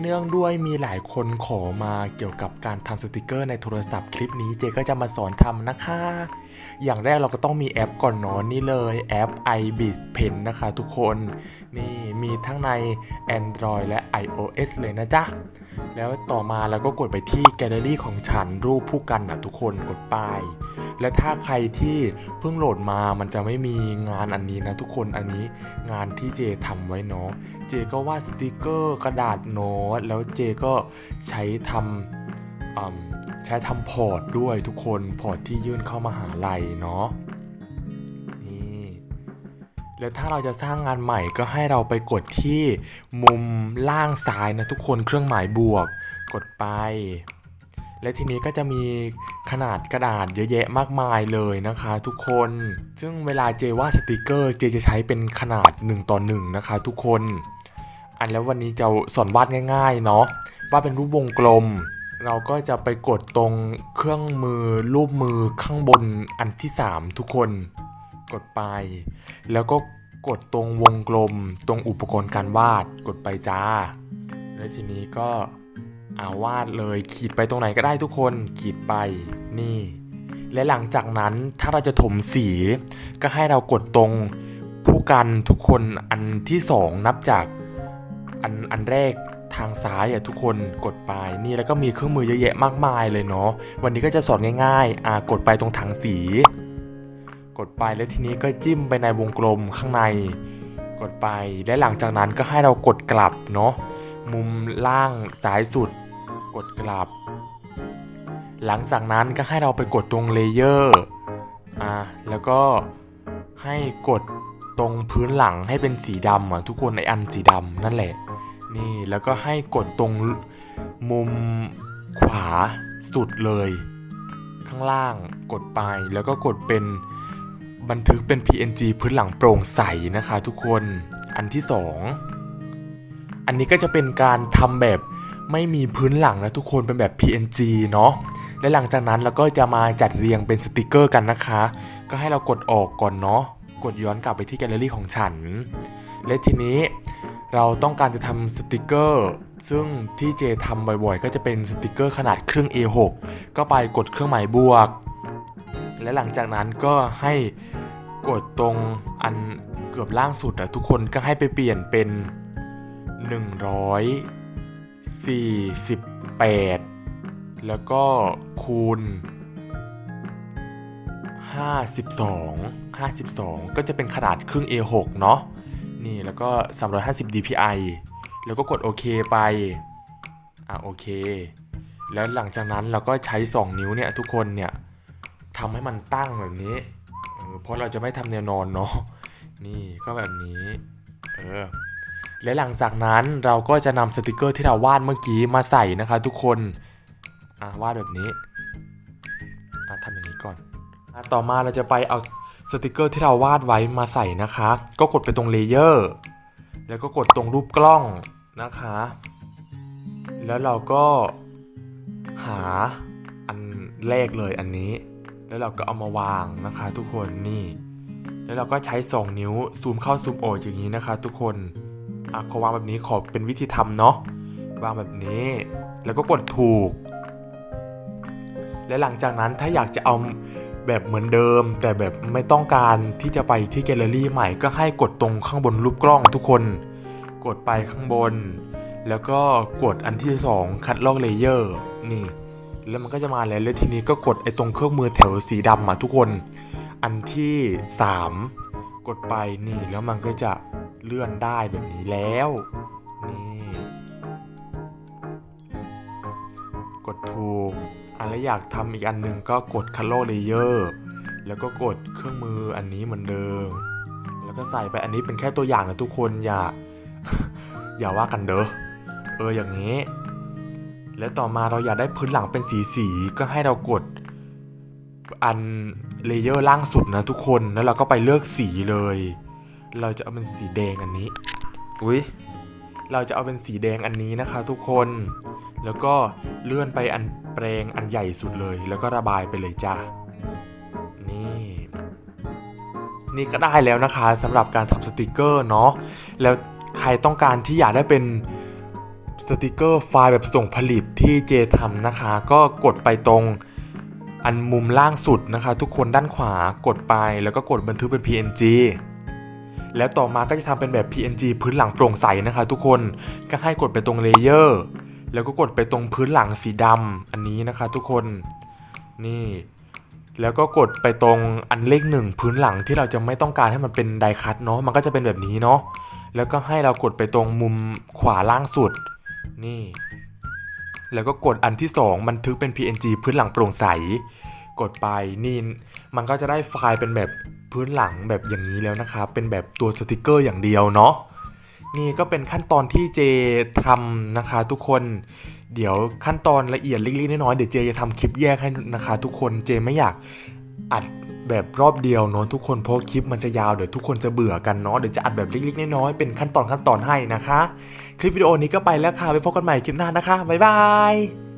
เนื่องด้วยมีหลายคนขอมาเกี่ยวกับการทำสติกเกอร์ในโทรศัพท์คลิปนี้เจก็จะมาสอนทำนะคะ อย่างแรกเราก็ต้องมีแอปก่อนนอนนี่เลยแอป iBiz Pen นะคะทุกคนนี่มีทั้งใน Android และ iOS เลยนะจ๊ะ แล้วต่อมาเราก็กดไปที่แกลเลอรี่ของฉันรูปผู้กันนะทุกคนกดไป และถ้าใครที่เพิ่งโหลดมามันจะไม่มีงานอันนี้นะทุกคนอันนี้งานที่เจทำไว้เนาะเจก็วาดสติกเกอร์กระดาษโน้ตแล้วเจก็ใช้ทำใช้ทำพอร์ตด้วยทุกคนพอร์ตที่ยื่นเข้ามาหาลัยเนาะนี่แล้วถ้าเราจะสร้างงานใหม่ก็ให้เราไปกดที่มุมล่างซ้ายนะทุกคนเครื่องหมายบวก กดไป และทีนี้ก็จะมีขนาดกระดาษเยอะแยะมากมายเลยนะคะ ทุกคน ซึ่งเวลาเจวาดสติกเกอร์เจจะใช้เป็นขนาด1ต่อ1นะคะ ทุกคน อันแล้ววันนี้จะสอนวาดง่ายๆเนาะวาดเป็นรูปวงกลม เราก็จะไปกดตรงเครื่องมือรูปมือข้างบนอันที่ 3 ทุกคน กดไป แล้วก็กดตรงวงกลม ตรงอุปกรณ์การวาดกดไปจ้า แล้วทีนี้ก็ อาวาดเลยขีดไปตรงไหนก็ได้ทุกคนขีดไปนี่ และหลังจากนั้นถ้าเราจะถมสี ก็ให้เรากดตรงผู้กันทุกคนอันที่สองนับจากอันอันแรกทางซ้ายอะทุกคนกดไปนี่แล้วก็มีเครื่องมือเยอะแยะมากมายเลยเนาะวันนี้ก็จะสอนง่ายๆอ่ากดไปตรงถังสี กดไปแล้วทีนี้ก็จิ้มไปในวงกลมข้างใน กดไปและหลังจากนั้นก็ให้เรากดกลับเนาะ มุมล่างซ้ายสุด กดกลับ หลังจากนั้นก็ให้เราไปกดตรงเลเยอร์อ่าแล้วก็ให้กดตรงพื้นหลังให้เป็นสีดำอะทุกคนในอันสีดำนั่นแหละ นี่แล้วก็ให้กดตรงมุมขวาสุดเลย ข้างล่างกดไปแล้วก็กดเป็นบันทึกเป็น PNG พื้นหลังโปร่งใสนะคะทุกคนอันที่สอง อันนี้ก็จะเป็นการทำแบบไม่มีพื้นหลังนะทุกคนเป็นแบบ PNG เนาะและหลังจากนั้นเราก็จะมาจัดเรียงเป็นสติกเกอร์กันนะคะ ก็ให้เรากดออกก่อนเนาะกดย้อนกลับไปที่แกลเลอรี่ของฉัน และทีนี้เราต้องการจะทำสติกเกอร์ ซึ่งที่เจทำบ่อยๆ ก็จะเป็นสติกเกอร์ขนาดครึ่ง A6 ก็ไปกดเครื่องหมายบวก และหลังจากนั้นก็ให้กดตรงอันเกือบล่างสุดอะทุกคนก็ให้ไปเปลี่ยนเป็น 148แล้วก็คูณ52 52ก็จะเป็นขนาดครึ่ง A6 เนาะนี่แล้วก็350 dpi แล้วก็กดโอเคไป อะโอเค แล้วหลังจากนั้นเราก็ใช้ 2 นิ้วเนี่ยทุกคนเนี่ยทำให้มันตั้งแบบนี้เออเพราะเราจะไม่ทำแนวนอนเนาะ นี่ก็แบบนี้ เออ และหลังจากนั้นเราก็จะนำสติกเกอร์ที่เราวาดเมื่อกี้มาใส่นะคะทุกคนอะวาดแบบนี้อะทำอย่างนี้ก่อนอะต่อมาเราจะไปเอาสติกเกอร์ที่เราวาดไว้มาใส่นะคะ ก็กดไปตรงเลเยอร์แล้วก็กดตรงรูปกล้องนะคะ แล้วเราก็หาอันแรกเลยอันนี้ แล้วเราก็เอามาวางนะคะทุกคนนี่ แล้วเราก็ใช้ 2 นิ้วซูมเข้าซูมออกอย่างนี้นะคะ ทุกคน อะขอวางแบบนี้ขอเป็นวิธีทำเนาะวางแบบนี้ แล้วก็กดถูก และหลังจากนั้นถ้าอยากจะเอาแบบเหมือนเดิม แต่แบบไม่ต้องการที่จะไปที่แกลเลอรี่ใหม่ก็ให้กดตรงข้างบนรูปกล้องทุกคน กดไปข้างบน แล้วก็กดอันที่ 2 คัดลอกเลเยอร์นี่ แล้วมันก็จะมาแล้วแล้วทีนี้ก็กดไอ้ตรงเครื่องมือแถวสีดำอะทุกคน อันที่ 3 กดไปนี่แล้วมันก็จะ เลื่อนได้แบบนี้แล้ว นี่ กดถูกอะแล้วอยากทำอีกอันหนึ่งก็กด color layer แล้วก็กดเครื่องมืออันนี้เหมือนเดิม แล้วก็ใส่ไปอันนี้เป็นแค่ตัวอย่างนะทุกคนอย่า อย่าว่ากันเด้อเอออย่างนี้ แล้วต่อมาเราอยากได้พื้นหลังเป็นสีสีก็ให้เรากดอันเลเยอร์ล่างสุดนะทุกคน แล้วเราก็ไปเลือกสีเลย เราจะเอาเป็นสีแดงอันนี้ อุ้ยเราจะเอาเป็นสีแดงอันนี้นะคะ ทุกคน แล้วก็เลื่อนไปอันแปลงอันใหญ่สุดเลย แล้วก็ระบายไปเลยจ้านี่นี่ก็ได้แล้วนะคะสำหรับการทำสติกเกอร์เนาะแล้วใครต้องการที่อยากได้เป็นสติกเกอร์ไฟล์แบบส่งผลิตที่เจทำนะคะ ก็กดไปตรงอันมุมล่างสุดนะคะ ทุกคนด้านขวากดไปแล้วก็กดบันทึกเป็น PNG แล้วต่อมาก็จะทำเป็นแบบ PNG พื้นหลังโปร่งใสนะคะทุกคนก็ให้กดไปตรงเลเยอร์แล้วก็กดไปตรงพื้นหลังสีดำอันนี้นะคะทุกคนนี่แล้วก็กดไปตรงอันเลขหนึ่งพื้นหลังที่เราจะไม่ต้องการให้มันเป็นไดคัตเนาะมันก็จะเป็นแบบนี้เนาะแล้วก็ให้เรากดไปตรงมุมขวาล่างสุด นี่ แล้วก็กดอันที่ 2 บันทึกเป็น PNG พื้นหลังโปร่งใส กดไปนี่มันก็จะได้ไฟล์เป็นแบบ พื้นหลังแบบอย่างนี้แล้วนะครับ เป็นแบบตัวสติกเกอร์อย่างเดียวเนาะนี่ก็เป็นขั้นตอนที่เจทำนะคะทุกคนเดี๋ยวขั้นตอนละเอียดเล็กๆน้อยๆเดี๋ยวเจจะทำคลิปแยกให้นะคะทุกคนเจไม่อยากอัดแบบรอบเดียวเนาะทุกคนเพราะคลิปมันจะยาวเดี๋ยวทุกคนจะเบื่อกันเนาะเดี๋ยวจะอัดแบบเล็กๆน้อยๆเป็นขั้นตอนขั้นตอนให้นะคะ คลิปวิดีโอนี้ก็ไปแล้วค่ะไปพบกันใหม่คลิปหน้านะคะบ๊ายบาย